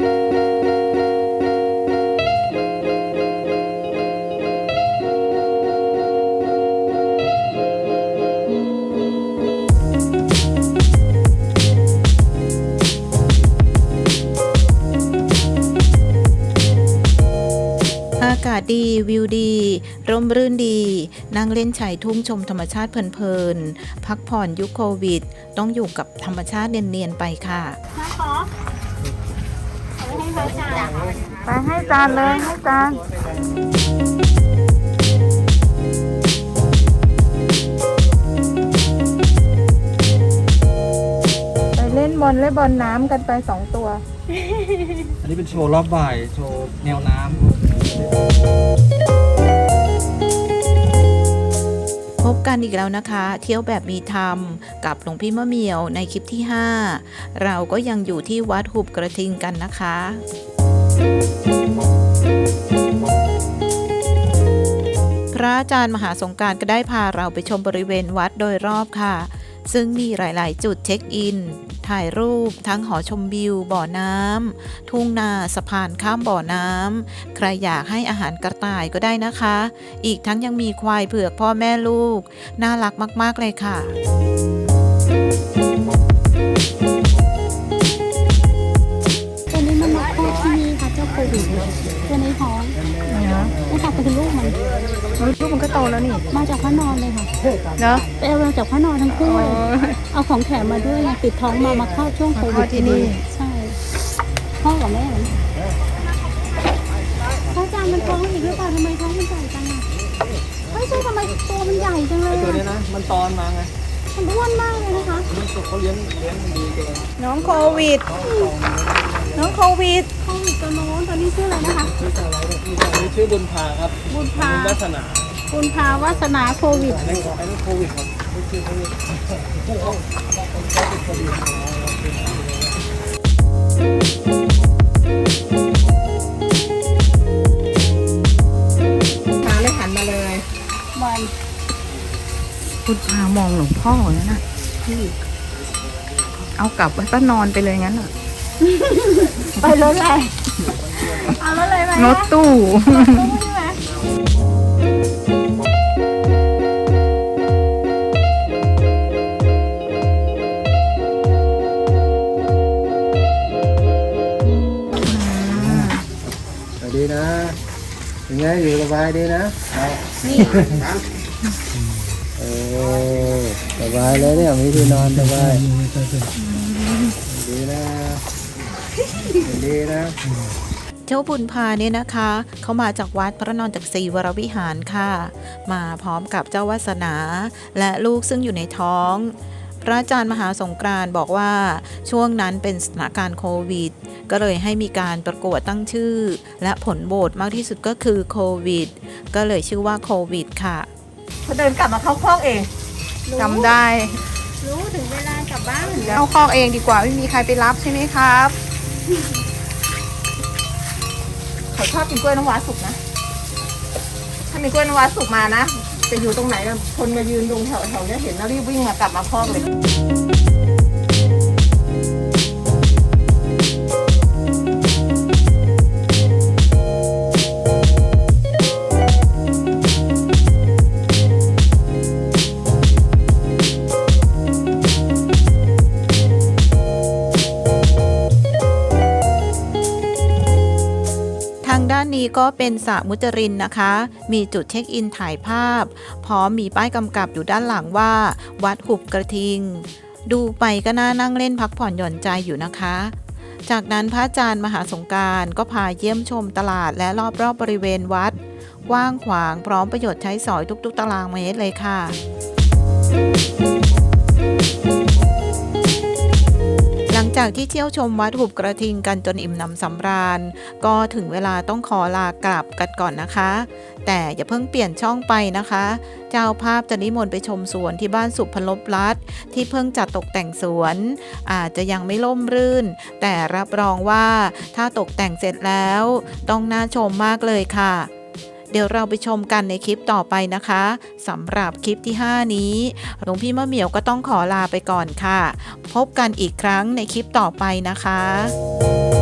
อากาศดีวิวดี ร่มรื่นดี นั่งเล่นชายทุ่งชมธรรมชาติเพลินๆ พักผ่อนยุคโควิด ต้องอยู่กับธรรมชาติเนียนๆไปค่ะ ไปให้จานเลยให้จานไปเล่นบอลเล่นบอลน้ำกันไปสองตัว อันนี้เป็นโชว์รอบบ่าย โชว์แนวน้ำ กันอีกแล้วนะคะ เที่ยวแบบมีธรรม กับหลวงพี่มะเมียวในคลิปที่ 5 เราก็ยังอยู่ที่วัดหุบกระทิงกันนะคะพระอาจารย์มหาสงการก็ได้พาเราไปชมบริเวณวัดโดยรอบค่ะ ซึ่งมีหลาย ๆ จุดเช็คอิน ถ่ายรูป ทั้งหอชมวิว บ่อน้ำทุ่งนาสะพานข้ามบ่อน้ำใครอยากให้อาหารกระต่ายก็ได้นะคะ อีกทั้งยังมีควายเผือกพ่อแม่ลูก น่ารักมาก ๆ เลยค่ะตัวนี้มันมาคลอดที่นี่ค่ะเจ้าโควิดตัวในท้อง นี่ค่ะคือลูกมันลูกมันก็โตแล้วนี่ มาจากพระนอนเลยค่ะเนาะไปเอามาจากพระนอนทั้งคู่เลยเอาของแถมมาด้วยไงปิดท้องมามาคลอดช่วงโคมาคลวิอดดที่นี่ใช่พ่อกับแม่มันพระอาจารย์มันท้องอีกหรือเปล่าทำไมท้องมันใหญ่จังอะไม่ใช่ทำไมตัวมันใหญ่จังเลยตัวนี้อะนะมันตอนมาไงมันอ้วนมากเลยนะคะนี่เขาเลี้ยงเลี้ยงดีเกินน้องโควิด น้องโควิดโควิด ตัวโน้นตัวนี้ชื่ออะไรนะคะชื่ออะไรเนี่ยชื่ออะไรนี่ชื่อบุญพาครับบุญพาบุญวาสนาบุญพาวาสนาโควิดอันนี้อันนี้โควิดครับไม่ชื่อโควิดขาเลยหันมาเลยวันคุณพามองหลวงพ่อแล้วนะพี่เอากลับไว้ป้านอนไปเลยงั้นอะไปรถอะไร เอารถอะไรไปรถตู้ตู้ ใช่ไหมสวัสดีนะยังไงอยู่สบายดีนะนี่เออสบายเลยเนี่ยมีที่นอนสบายดีนะดีนะ เจ้าบุญพาเนี่ยนะคะ เขามาจากวัดพระนอนจากศรีวรวิหารค่ะ มาพร้อมกับเจ้าวาสนา และลูกซึ่งอยู่ในท้อง พระอาจารย์มหาสงกรานต์บอกว่าช่วงนั้นเป็นสถานการณ์โควิด ก็เลยให้มีการประกวดตั้งชื่อ และผลโหวตมากที่สุดก็คือโควิด ก็เลยชื่อว่าโควิดค่ะเขาเดินกลับมาเข้าคอกเองจำได้ รู้ถึงเวลากลับบ้านเข้าคอกเองดีกว่าไม่มีใครไปรับใช่ไหมครับ เขาชอบกินกล้วยน้ำว้าสุกนะ ถ้ามีกล้วยน้ำว้าสุกมานะ จะอยู่ตรงไหนนะคนมายืนดูแถวแถวๆเนี้ยเห็นแล้วรีบวิ่งมากลับมาคอกเลย ก็เป็นสระมุจรินนะคะ มีจุดเช็คอินถ่ายภาพ พร้อมมีป้ายกำกับอยู่ด้านหลังว่า วัดหุบกระทิง ดูไปก็น่านั่งเล่นพักผ่อนหย่อนใจอยู่นะคะ จากนั้นพระอาจารย์มหาสงการก็พาเยี่ยมชมตลาดและรอบๆบบริเวณวัด กว้างขวางพร้อมประโยชน์ใช้สอยทุกๆ ตารางเมตรเลยค่ะ จากที่เที่ยวชมวัดหุบกระทิงกันจนอิ่มหนำสำราญ ก็ถึงเวลาต้องขอลากลับกันก่อนนะคะ แต่อย่าเพิ่งเปลี่ยนช่องไปนะคะ เจ้าภาพจะนิมนต์ไปชมสวนที่บ้านสุพลบรัตที่เพิ่งจัดตกแต่งสวน อาจจะยังไม่ล่มรื่น แต่รับรองว่าถ้าตกแต่งเสร็จแล้ว ต้องน่าชมมากเลยค่ะเดี๋ยวเราไปชมกันในคลิปต่อไปนะคะสำหรับคลิปที่ 5 นี้หลวงพี่มะเหมียวก็ต้องขอลาไปก่อนค่ะ พบกันอีกครั้งในคลิปต่อไปนะคะ